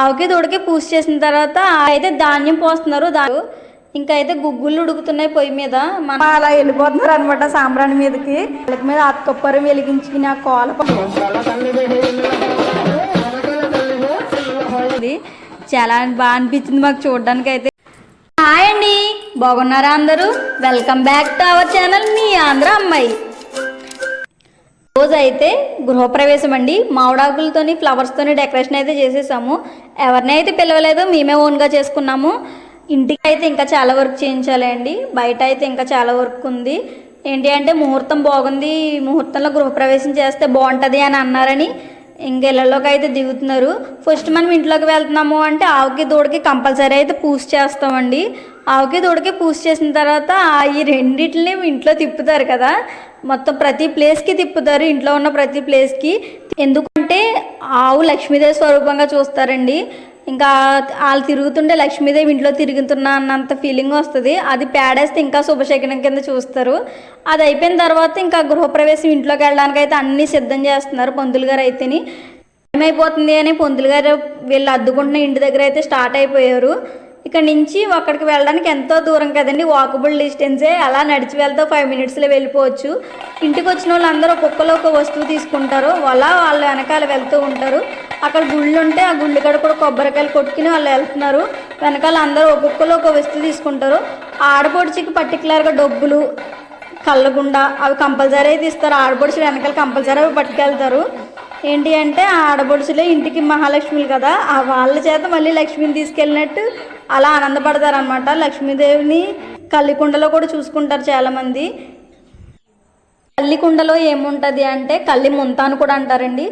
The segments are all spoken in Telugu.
ఆవుకి దూడకి పూజ చేసిన తర్వాత అయితే ధాన్యం పోస్తున్నారు. దా ఇంకా అయితే గుగ్గులు ఉడుకుతున్నాయి పొయ్యి మీద. మన అలా వెళ్ళిపోతున్నారు అనమాట సాంబ్రాణి మీదకి. వాళ్ళకి మీద అత్తొప్పరు వెలిగించిన కోల ఇది చాలా బాగా అనిపించింది మాకు చూడడానికి అయితే హాయ్ అండి. బాగున్నారా అందరూ? Welcome back to our channel మీ ఆంధ్ర అమ్మాయి. రోజు అయితే గృహప్రవేశం అండి మామిడాకులతోని ఫ్లవర్స్తోని డెకరేషన్ అయితే చేసేసాము. ఎవరిని అయితే పిలవలేదో మేమే ఓన్గా చేసుకున్నాము. ఇంటికి అయితే ఇంకా చాలా వర్క్ చేయించాలి అండి బయట అయితే ఇంకా చాలా వర్క్ ఉంది. ఏంటి అంటే ముహూర్తం బాగుంది. ముహూర్తంలో గృహప్రవేశం చేస్తే బాగుంటుంది అని అన్నారని ఇంక ఇళ్ళలోకి అయితే దిగుతున్నారు. ఫస్ట్ మనం ఇంట్లోకి వెళ్తున్నాము అంటే ఆవుకి దూడకి కంపల్సరీ అయితే పూజ చేస్తామండి. ఆవుకి దూడకి పూజ చేసిన తర్వాత ఆ ఈ రెండిటిని ఇంట్లో తిప్పుతారు కదా. మొత్తం ప్రతి ప్లేస్కి తిప్పుతారు. ఇంట్లో ఉన్న ప్రతి ప్లేస్కి. ఎందుకంటే ఆవు లక్ష్మీదేవి స్వరూపంగా చూస్తారండి. ఇంకా వాళ్ళు తిరుగుతుంటే లక్ష్మీదేవి ఇంట్లో తిరుగుతున్నా అన్నంత ఫీలింగ్ వస్తుంది. అది పేడేస్తే ఇంకా శుభశకనం కింద చూస్తారు. అది అయిపోయిన తర్వాత ఇంకా గృహప్రవేశం ఇంట్లోకి వెళ్ళడానికి అయితే అన్నీ సిద్ధం చేస్తున్నారు పంతులు గారు అయితేని. ఏమైపోతుంది అని పంతులు గారు వీళ్ళు అద్దుకుంటున్న ఇంటి దగ్గర అయితే స్టార్ట్ అయిపోయారు. ఇక్కడ నుంచి అక్కడికి వెళ్ళడానికి ఎంతో దూరం కదండి. వాకబుల్ డిస్టెన్సే అలా నడిచి వెళ్తే ఫైవ్ మినిట్స్లో వెళ్ళిపోవచ్చు. ఇంటికి వచ్చిన వాళ్ళందరూ ఒక్కొక్కరు ఒక వస్తువు తీసుకుంటారు. అలా వాళ్ళ వెనకాల వెళ్తూ ఉంటారు. అక్కడ గుళ్ళు ఉంటే ఆ గుళ్ళు కాడ కూడా కొబ్బరికాయలు కొట్టుకుని వాళ్ళు వెళ్తున్నారు. వెనకాల అందరూ ఒక్కొక్కరు ఒక వస్తువు తీసుకుంటారు. ఆడపడుచుకి పర్టికులర్గా డబ్బులు కళ్ళగుండ అవి కంపల్సరీ అయితే ఇస్తారు ఆడపడుచులు వెనకాల కంపల్సరీ అవి పట్టుకెళ్తారు. ఏంటి అంటే ఆ ఇంటికి మహాలక్ష్మిలు కదా ఆ వాళ్ళ చేత మళ్ళీ లక్ష్మిని తీసుకెళ్ళినట్టు అలా ఆనందపడతారనమాట లక్ష్మీదేవిని కల్లికుండలో కూడా చూసుకుంటారు చాలామంది. కల్లికుండలో ఏముంటుంది అంటే కల్లి ముంతాను అని కూడా అంటారండి.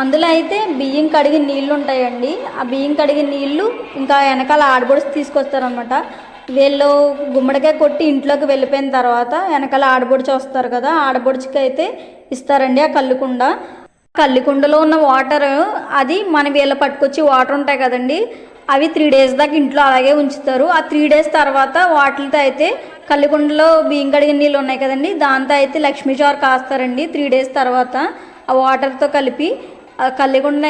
అందులో అయితే బియ్యం కడిగిన నీళ్ళు ఉంటాయండి. ఆ బియ్యం కడిగిన నీళ్ళు ఇంకా వెనకాల ఆడబొడుసు తీసుకొస్తారనమాట వీళ్ళు గుమ్మడికాయ కొట్టి ఇంట్లోకి వెళ్ళిపోయిన తర్వాత వెనకాల ఆడబొడిచి వస్తారు కదా ఆడబొడిచికి అయితే ఇస్తారండి ఆ కల్లుకుండ. కల్లికుండలో ఉన్న వాటర్ అది మన వీళ్ళ పట్టుకొచ్చి వాటర్ ఉంటాయి కదండి అవి త్రీ డేస్ దాకా ఇంట్లో అలాగే ఉంచుతారు. ఆ త్రీ డేస్ తర్వాత వాటితో అయితే కల్లికుండలో బియ్యం కడిగిన నీళ్ళు ఉన్నాయి కదండి దాంతో అయితే లక్ష్మీ చారు కాస్తారండి. త్రీ డేస్ తర్వాత ఆ వాటర్తో కలిపి ఆ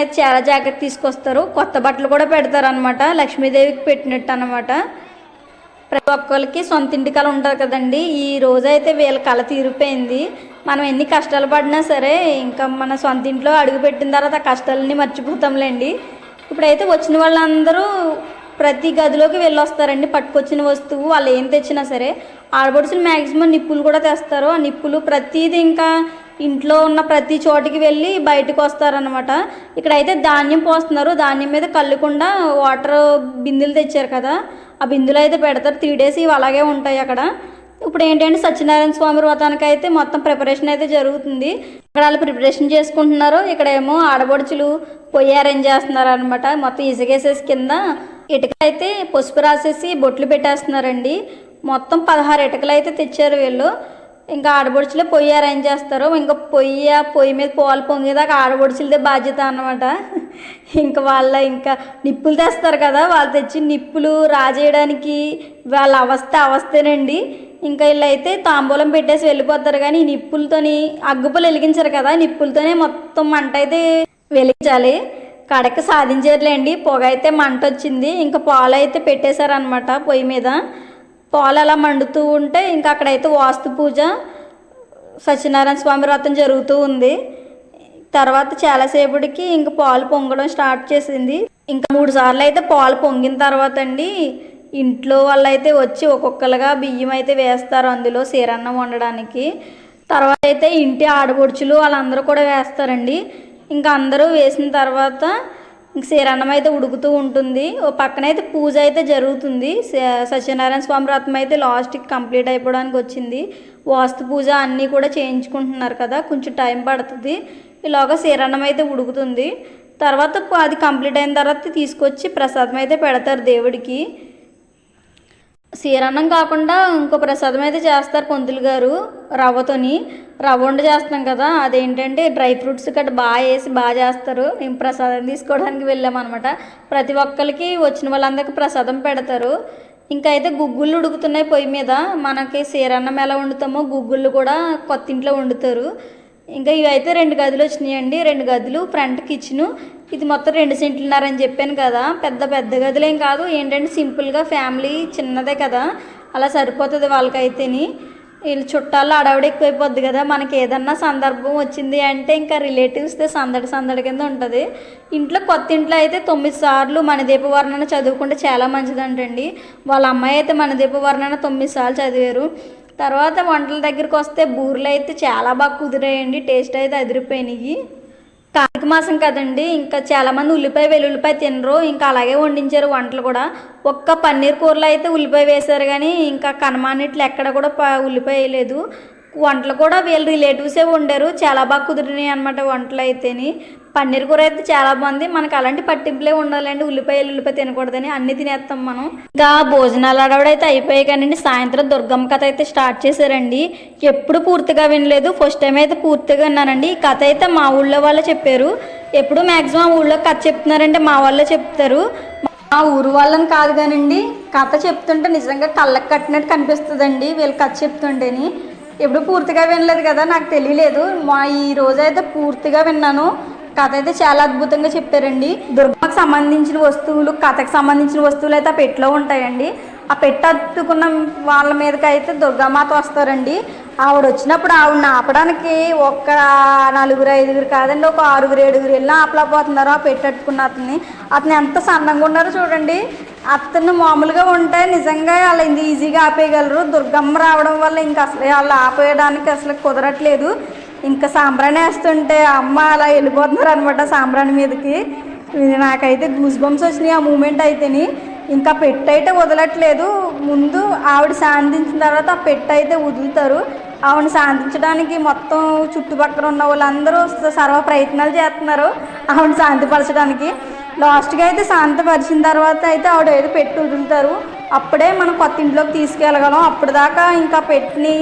అయితే చాలా జాగ్రత్త తీసుకొస్తారు. కొత్త బట్టలు కూడా పెడతారు అనమాట లక్ష్మీదేవికి పెట్టినట్టు అనమాట ప్రతి ఒక్కరికి సొంత ఇంటి కళ ఉంటుంది కదండి. ఈ రోజైతే వీళ్ళ కళ తీరిపోయింది. మనం ఎన్ని కష్టాలు పడినా సరే ఇంకా మన సొంత ఇంట్లో అడుగుపెట్టిన తర్వాత ఆ కష్టాలన్నీ మర్చిపోతాంలేండి. ఇప్పుడైతే వచ్చిన వాళ్ళందరూ ప్రతి గదిలోకి వెళ్ళొస్తారండి. పట్టుకొచ్చిన వస్తువు వాళ్ళు ఏం తెచ్చినా సరే. ఆడబడుచులు మ్యాక్సిమం నిప్పులు కూడా తెస్తారు. ఆ నిప్పులు ప్రతిదీ ఇంకా ఇంట్లో ఉన్న ప్రతి చోటికి వెళ్ళి బయటకు వస్తారనమాట ఇక్కడైతే ధాన్యం పోస్తున్నారు. ధాన్యం మీద కళ్ళకుండా వాటర్ బిందులు తెచ్చారు కదా. ఆ బిందులు అయితే పెడతారు. త్రీ డేస్ ఇవి అలాగే ఉంటాయి అక్కడ. ఇప్పుడు ఏంటంటే సత్యనారాయణ స్వామి వ్రతానికి అయితే మొత్తం ప్రిపరేషన్ అయితే జరుగుతుంది. అక్కడ వాళ్ళు ప్రిపరేషన్ చేసుకుంటున్నారు ఇక్కడ ఏమో ఆడబడుచులు పొయ్యి అరేంజ్ చేస్తున్నారు అనమాట మొత్తం ఇసుకేసేసి కింద ఇటుక అయితే పసుపు రాసేసి బొట్లు పెట్టేస్తున్నారండి. మొత్తం పదహారు ఇటుకలు అయితే తెచ్చారు వీళ్ళు. ఇంకా ఆడబడుచులే పొయ్యి అరేంజ్ చేస్తారు ఇంకా పొయ్యి పొయ్యి మీద పోవాలి పొంగేదాకా ఆడబొడుచులదే బాధ్యత అనమాట ఇంకా వాళ్ళ ఇంకా నిప్పులు తెస్తారు కదా వాళ్ళు తెచ్చి నిప్పులు రాజేయడానికి వాళ్ళ అవస్థ అవస్థేనండి. ఇంకా వీళ్ళు అయితే తాంబూలం పెట్టేసి వెళ్ళిపోతారు కానీ ఈ నిప్పులతోని అగ్గుపులు వెలిగించారు కదా నిప్పులతోనే మొత్తం మంట అయితే వెలిగించాలి. కడక సాధించారులేండి పొగ అయితే మంట వచ్చింది. ఇంకా పాలు అయితే పెట్టేశారనమాట పొయ్యి మీద. పాలు అలా మండుతూ ఉంటే ఇంకా అక్కడైతే వాస్తు పూజ సత్యనారాయణ స్వామి వ్రతం జరుగుతూ ఉంది. తర్వాత చాలాసేపటికి ఇంకా పాలు పొంగడం స్టార్ట్ చేసింది. ఇంకా మూడు సార్లు అయితే పాలు పొంగిన తర్వాత అండి ఇంట్లో వాళ్ళైతే వచ్చి ఒక్కొక్కరుగా బియ్యం అయితే వేస్తారు అందులో సీరన్నం వండడానికి. తర్వాత అయితే ఇంటి ఆడపడుచులు వాళ్ళందరూ కూడా వేస్తారండి. ఇంకా అందరూ వేసిన తర్వాత ఇంక అయితే ఉడుకుతూ ఉంటుంది. ఓ పక్కన అయితే పూజ అయితే జరుగుతుంది. సత్యనారాయణ స్వామి వ్రతం అయితే లాస్ట్కి కంప్లీట్ అయిపోవడానికి వచ్చింది. వాస్తు పూజ అన్నీ కూడా చేయించుకుంటున్నారు కదా కొంచెం టైం పడుతుంది. ఇలాగ శ్రీరన్నం అయితే ఉడుకుతుంది. తర్వాత అది కంప్లీట్ అయిన తర్వాత తీసుకొచ్చి ప్రసాదం అయితే పెడతారు దేవుడికి. సీరన్నం కాకుండా ఇంకో ప్రసాదం అయితే చేస్తారు పంతులు గారు రవ్వతోని. రవ్వ వండ చేస్తాం కదా అదేంటంటే డ్రై ఫ్రూట్స్ గట్రా బాగా వేసి బాగా చేస్తారు. మేము ప్రసాదం తీసుకోవడానికి వెళ్ళామన్నమాట. ప్రతి ఒక్కరికి వచ్చిన వాళ్ళందరికీ ప్రసాదం పెడతారు. ఇంకా అయితే గుగ్గుళ్ళు ఉడుకుతున్నాయి పొయ్యి మీద. మనకి సీరన్నం ఎలా వండుతామో గుగ్గుళ్ళు కూడా కొత్త ఇంట్లో వండుతారు. ఇంకా ఇవైతే రెండు గదులు వచ్చినాయండి. రెండు గదులు ఫ్రంట్ కిచెను. ఇది మొత్తం రెండు సెంట్లున్నారని చెప్పాను కదా. పెద్ద పెద్ద గదులేం కాదు. ఏంటంటే సింపుల్గా ఫ్యామిలీ చిన్నదే కదా. అలా సరిపోతుంది వాళ్ళకైతేని. వీళ్ళు చుట్టాలు అడవిడ ఎక్కువైపోద్ది కదా. మనకి ఏదన్నా సందర్భం వచ్చింది అంటే ఇంకా రిలేటివ్స్దే సందడి సందడి కింద ఉంటుంది. ఇంట్లో కొత్త ఇంట్లో అయితే తొమ్మిది సార్లు మన దీపవర్ణన చదువుకుంటే చాలా మంచిదంటండి. వాళ్ళ అమ్మాయి అయితే మన దీపవర్ణన తొమ్మిది సార్లు చదివారు. తర్వాత వంటల దగ్గరికి వస్తే బూరెలు అయితే చాలా బాగా కుదిరాయండి. టేస్ట్ అయితే అదిరిపోయినాయి. కార్తీక మాసం కదండి ఇంకా చాలామంది ఉల్లిపాయ వెల్లుల్లిపాయ తినరు. ఇంకా అలాగే వండించారు వంటలు కూడా. ఒక్క పన్నీర్ కూరలో అయితే ఉల్లిపాయ వేశారు కానీ ఇంకా కనమానిట్లు ఎక్కడ కూడా ఉల్లిపాయ వేయలేదు. వంటలు కూడా వీళ్ళ రిలేటివ్సే వండారు. చాలా బాగా కుదిరినాయి అనమాట వంటలు అయితేని. పన్నీర్ కూర అయితే చాలా బాగుంది. మనకు అలాంటి పట్టింపులే ఉండాలండి. ఉల్లిపాయలు ఉల్లిపాయ తినకూడదని అన్ని తినేస్తాం మనం. ఇంకా భోజనాలు అడవడైతే అయిపోయాయి కానీ సాయంత్రం దుర్గమ్మ కథ అయితే స్టార్ట్ చేశారండి. ఎప్పుడు పూర్తిగా వినలేదు. ఫస్ట్ టైం అయితే పూర్తిగా విన్నానండి. ఈ కథ అయితే మా ఊళ్ళో వాళ్ళే చెప్పారు. ఎప్పుడు మ్యాక్సిమం ఊళ్ళో కథ చెప్తున్నారంటే మా వాళ్ళే చెప్తారు. మా ఊరు వాళ్ళని కాదు కానండి. కథ చెప్తుంటే నిజంగా కళ్ళకి కట్టినట్టు కనిపిస్తుందండి. వీళ్ళు కథ చెప్తుంటేని. ఎప్పుడు పూర్తిగా వినలేదు కదా నాకు తెలియలేదు. మా ఈ రోజు అయితే పూర్తిగా విన్నాను. కథ అయితే చాలా అద్భుతంగా చెప్పారండి. దుర్గమ్మకు సంబంధించిన వస్తువులు కథకు సంబంధించిన వస్తువులు అయితే ఆ పెట్టిలో ఉంటాయండి. ఆ పెట్ట వాళ్ళ మీదకి అయితే దుర్గామాత వస్తారండి. ఆవిడ వచ్చినప్పుడు ఆవిడ ఆపడానికి ఒక్క నలుగురు ఐదుగురు కాదండి ఒక ఆరుగురు ఏడుగురు వెళ్ళి ఆపలేకపోతున్నారు ఆ పెట్టట్టుకున్న అతన్ని. అతను ఎంత సన్నంగా ఉన్నారో చూడండి. అతను మామూలుగా ఉంటే నిజంగా వాళ్ళు ఇంత ఈజీగా ఆపేయగలరు. దుర్గమ్మ రావడం వల్ల ఇంకా అసలు వాళ్ళు ఆపేయడానికి అసలు కుదరట్లేదు. ఇంకా సాంబ్రాణి వేస్తుంటే అమ్మ అలా వెళ్ళిపోతున్నారు అనమాట సాంబ్రాణి మీదకి. నాకైతే గూస్ బంప్స్ వచ్చినాయి ఆ మూమెంట్ అయితేని. ఇంకా పెట్టు అయితే వదలట్లేదు. ముందు ఆవిడ శాంతించిన తర్వాత ఆ పెట్టు అయితే వదులుతారు. ఆవిడ శాంతించడానికి మొత్తం చుట్టుపక్కల ఉన్న వాళ్ళందరూ సర్వ ప్రయత్నాలు చేస్తున్నారు. ఆవిడ శాంతిపరచడానికి. లాస్ట్గా అయితే శాంతపరిచిన తర్వాత అయితే ఆవిడ ఏదో పెట్టి వదులుతారు. అప్పుడే మనం కొత్త ఇంట్లోకి తీసుకెళ్ళగలం. అప్పుడు దాకా ఇంకా పెట్టిని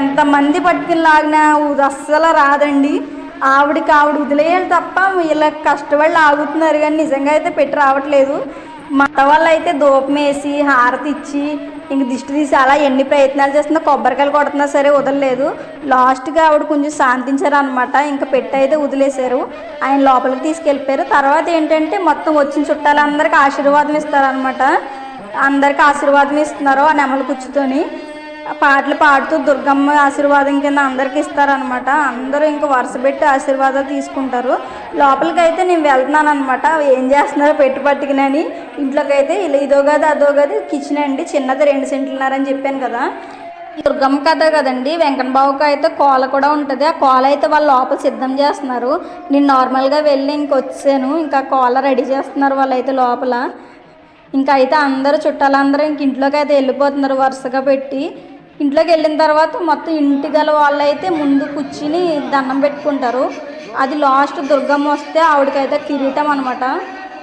ఎంతమంది పట్టుకుని లాగినా అస్సలు రాదండి. ఆవిడకి ఆవిడ వదిలేయాలి తప్ప వీళ్ళ కష్టపడి ఆగుతున్నారు కానీ నిజంగా అయితే పెట్టి రావట్లేదు. మన వాళ్ళు అయితే దూపం వేసి హారతి ఇచ్చి ఇంక దిష్టి తీసి అలా ఎన్ని ప్రయత్నాలు చేస్తున్నా కొబ్బరికాయలు కొడుతున్నా సరే వదలలేదు. లాస్ట్గా ఆవిడ కొంచెం శాంతించారు అనమాట ఇంకా పెట్టి అయితే వదిలేశారు. ఆయన లోపలికి తీసుకెళ్ళిపోయారు. తర్వాత ఏంటంటే మొత్తం వచ్చిన చుట్టాలందరికీ ఆశీర్వాదం ఇస్తారనమాట అందరికి ఆశీర్వాదం ఇస్తున్నారు ఆ నెమల కుచ్చుతోని. పాటలు పాడుతూ దుర్గమ్మ ఆశీర్వాదం కింద అందరికి ఇస్తారనమాట అందరూ ఇంకా వరుస పెట్టి ఆశీర్వాదాలు తీసుకుంటారు. లోపలికి అయితే నేను వెళ్తున్నాను అనమాట ఏం చేస్తున్నారో పెట్టి పట్టుకునని. ఇంట్లోకి అయితే ఇలా ఇదో కాదు అదో కాదు కిచెన్ అండి. చిన్నది రెండు సెంట్లున్నారని చెప్పాను కదా. దుర్గమ్మ కథ కదండి. వెంకటబాబుకి అయితే కోల కూడా ఉంటుంది. ఆ కోల అయితే వాళ్ళు లోపల సిద్ధం చేస్తున్నారు. నేను నార్మల్గా వెళ్ళి ఇంకొచ్చాను ఇంకా కోల రెడీ చేస్తున్నారు వాళ్ళు అయితే లోపల. ఇంకా అయితే అందరూ చుట్టాలందరూ ఇంక ఇంట్లోకి అయితే వెళ్ళిపోతున్నారు వరుసగా పెట్టి. ఇంట్లోకి వెళ్ళిన తర్వాత మొత్తం ఇంటి గల వాళ్ళు అయితే ముందు కూర్చుని దండం పెట్టుకుంటారు. అది లాస్ట్ దుర్గమ్మ వస్తే ఆవిడకైతే కిరీటం అనమాట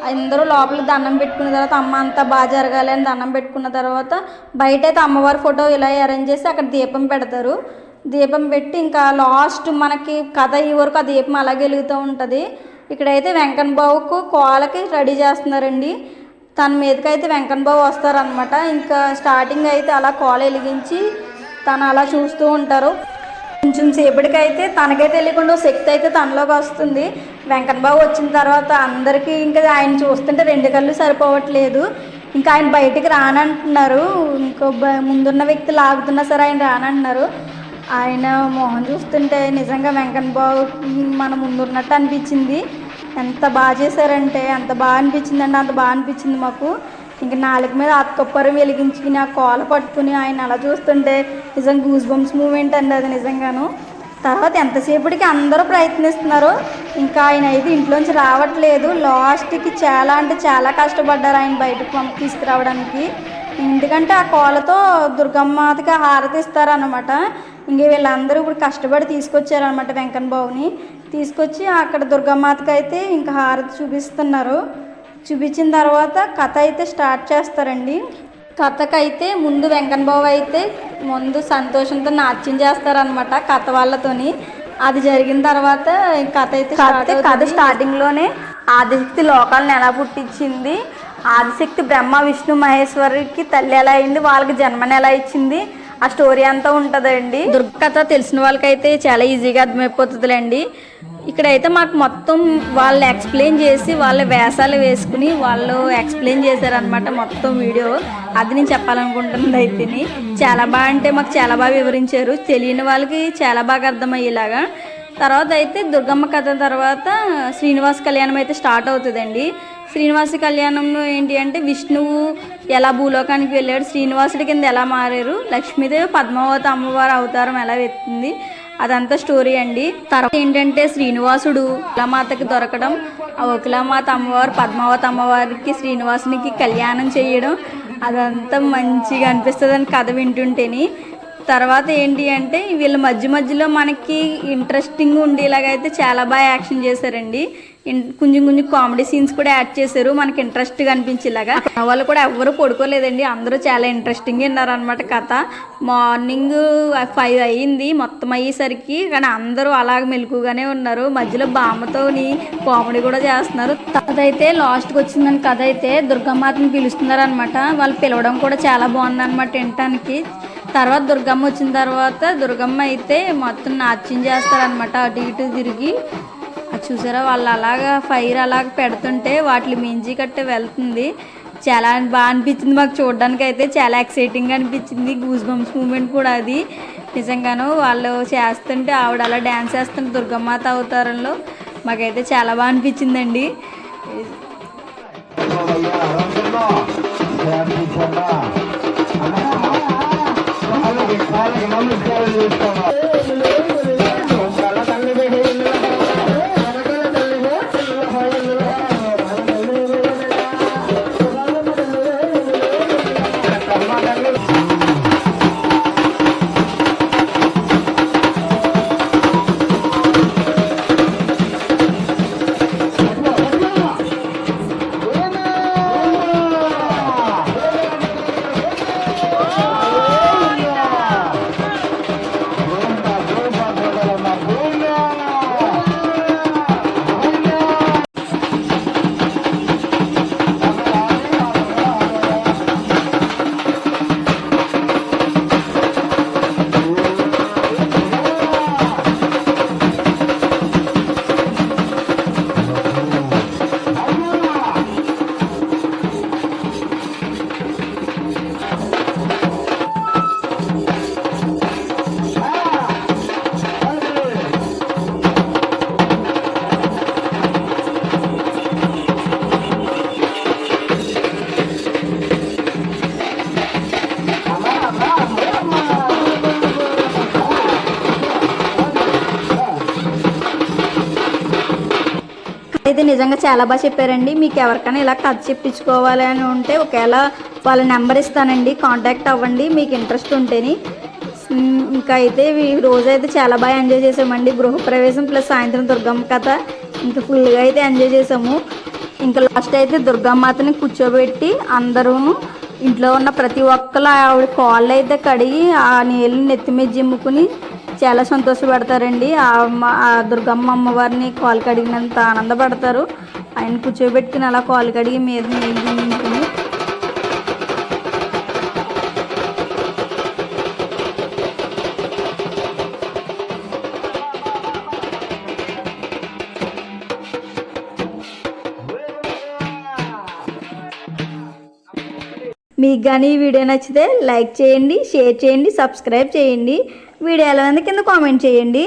అందరూ లోపల దండం పెట్టుకున్న తర్వాత అమ్మ అంతా బాగా జరగాలి అని దండం పెట్టుకున్న తర్వాత బయట అయితే అమ్మవారి ఫోటో ఇలా అరేంజ్ చేసి అక్కడ దీపం పెడతారు. దీపం పెట్టి ఇంకా లాస్ట్ మనకి కథ ఈ వరకు ఆ దీపం అలాగే వెలుగుతూ ఉంటుంది. ఇక్కడైతే వెంకన్న బాబుకు కోలకి రెడీ చేస్తున్నారండి. తన మీదకి అయితే బాబు వస్తారనమాట ఇంకా స్టార్టింగ్ అయితే అలా కాలు వెలిగించి తను అలా చూస్తూ ఉంటారు. కొంచెం సేపటికైతే తనకే తెలియకుండా శక్తి అయితే తనలోకి వస్తుంది. వెంకటబాబు వచ్చిన తర్వాత అందరికీ ఇంకా ఆయన చూస్తుంటే రెండు కళ్ళు సరిపోవట్లేదు. ఇంకా ఆయన బయటికి రానంటున్నారు. ఇంకో బ- ముందున్న వ్యక్తి లాగుతున్నా సరే ఆయన రానంటున్నారు. ఆయన మొహం చూస్తుంటే నిజంగా వెంకన్న బాబు మన ముందున్నట్టు అనిపించింది. ఎంత బాగా చేశారంటే అంత బాగా అనిపించింది అంత బాగా అనిపించింది మాకు. ఇంక నాలుగు మీద అత్తొప్పరం వెలిగించుకుని ఆ కోల పట్టుకుని ఆయన అలా చూస్తుంటే నిజంగా గూస్ బంప్స్ మూమెంట్ అండి అది నిజంగాను. తర్వాత ఎంతసేపటికి అందరూ ప్రయత్నిస్తున్నారు. ఇంకా ఆయన అయితే ఇంట్లోంచి రావట్లేదు. లాస్ట్కి చాలా అంటే చాలా కష్టపడ్డారు ఆయన బయటకు పంపి తీసుకురావడానికి. ఎందుకంటే ఆ కోలతో దుర్గమ్మకి హారతి ఇస్తారనమాట ఇంక వీళ్ళందరూ ఇప్పుడు కష్టపడి తీసుకొచ్చారనమాట వెంకన్న బాబుని. తీసుకొచ్చి అక్కడ దుర్గమ్మకి అయితే ఇంకా హారతి చూపిస్తున్నారు. చూపించిన తర్వాత కథ అయితే స్టార్ట్ చేస్తారండి. కథకైతే ముందు వెంకన్న బాబు అయితే ముందు సంతోషంతో నాట్యం చేస్తారనమాట కథ వాళ్ళతోని. అది జరిగిన తర్వాత కథ అయితే కథ స్టార్టింగ్లోనే ఆదిశక్తి లోకాలను ఎలా పుట్టించింది? ఆదిశక్తి బ్రహ్మ విష్ణు మహేశ్వరికి తల్లి ఎలా అయింది? వాళ్ళకి జన్మని ఎలా ఇచ్చింది? ఆ స్టోరీ అంతా ఉంటుందండి. దుర్గకథ తెలిసిన వాళ్ళకైతే చాలా ఈజీగా అర్థమైపోతుందిలేండి. ఇక్కడైతే మాకు మొత్తం వాళ్ళు ఎక్స్ప్లెయిన్ చేసి వాళ్ళ వేషాలు వేసుకుని వాళ్ళు ఎక్స్ప్లెయిన్ చేశారనమాట మొత్తం వీడియో. అది నేను చెప్పాలనుకుంటుంది అయితే చాలా బాగా అంటే మాకు చాలా బాగా వివరించారు. తెలియని వాళ్ళకి చాలా బాగా అర్థమయ్యేలాగా. తర్వాత అయితే దుర్గమ్మ కథ తర్వాత శ్రీనివాస్ కళ్యాణం అయితే స్టార్ట్ అవుతుందండి. శ్రీనివాస కళ్యాణంలో ఏంటి అంటే విష్ణువు ఎలా భూలోకానికి వెళ్ళాడు శ్రీనివాసుడి కింద ఎలా మారారు లక్ష్మీదేవి పద్మావతి అమ్మవారి అవతారం ఎలా ఎత్తింది అదంతా స్టోరీ అండి. తర్వాత ఏంటంటే శ్రీనివాసుడు కులమాతకి దొరకడం ఆ ఒకలామాత అమ్మవారు పద్మావతి అమ్మవారికి శ్రీనివాసునికి కళ్యాణం చేయడం అదంతా మంచిగా అనిపిస్తుంది కథ వింటుంటేని. తర్వాత ఏంటి అంటే వీళ్ళ మధ్య మధ్యలో మనకి ఇంట్రెస్టింగ్ ఉండేలాగైతే చాలా బాగా యాక్షన్ చేశారండి. కొంచెం కొంచెం కామెడీ సీన్స్ కూడా యాడ్ చేశారు. మనకి ఇంట్రెస్ట్గా అనిపించేలాగా. వాళ్ళు కూడా ఎవరు పడుకోలేదండి. అందరూ చాలా ఇంట్రెస్టింగ్ విన్నారనమాట కథ. మార్నింగ్ ఫైవ్ అయ్యింది. మొత్తం అయ్యేసరికి కానీ అందరూ అలాగ మెలుకుగానే ఉన్నారు. మధ్యలో బామ్మతోని కామెడీ కూడా చేస్తున్నారు. తర్వాత అయితే లాస్ట్కి వచ్చిందని కథ అయితే దుర్గమ్మాతని పిలుస్తున్నారనమాట వాళ్ళు పిలవడం కూడా చాలా బాగుందన్నమాట వినటానికి. తర్వాత దుర్గమ్మ వచ్చిన తర్వాత దుర్గమ్మ అయితే మొత్తం నాట్యం చేస్తారనమాట అటు ఇటు తిరిగి. చూసారా? వాళ్ళు అలాగా ఫైర్ అలాగ పెడుతుంటే వాటి మించి కట్టే వెళ్తుంది. చాలా బాగా అనిపించింది మాకు చూడడానికి అయితే చాలా ఎక్సైటింగ్ అనిపించింది. గూస్ బంప్స్ మూమెంట్ కూడా అది. నిజంగాను వాళ్ళు చేస్తుంటే ఆవిడ అలా డ్యాన్స్ చేస్తుంటే దుర్గమ్మాత అవతారంలో మాకైతే చాలా బాగా అనిపించిందండి. అయితే నిజంగా చాలా బాగా చెప్పారండి. మీకు ఎవరికైనా ఇలా కథ చెప్పించుకోవాలి అని ఉంటే ఒకవేళ వాళ్ళ నెంబర్ ఇస్తానండి. కాంటాక్ట్ అవ్వండి. మీకు ఇంట్రెస్ట్ ఉంటేని. ఇంకా అయితే ఈ రోజు అయితే చాలా బాగా ఎంజాయ్ చేసామండి. గృహప్రవేశం ప్లస్ సాయంత్రం దుర్గమ్మ కథ. ఇంకా ఫుల్గా అయితే ఎంజాయ్ చేసాము. ఇంకా లాస్ట్ అయితే దుర్గమ్మతని కూర్చోబెట్టి అందరూ ఇంట్లో ఉన్న ప్రతి ఒక్కరు ఆవిడ కాళ్ళు అయితే కడిగి ఆ నీళ్ళని నెత్తి మీద జిమ్ముకుని చాలా సంతోషపడతారండి. ఆ అమ్మ- ఆ దుర్గమ్మ అమ్మవారిని కాలు కడిగినంత ఆనందపడతారు. ఆయన కూర్చోబెట్టుకుని అలా కాలు కడిగి మీద నీళ్ళు మీకు కానీ ఈ వీడియో నచ్చితే లైక్ చేయండి షేర్ చేయండి సబ్స్క్రైబ్ చేయండి. వీడియో ఎలా ఉంది కింద కామెంట్ చేయండి.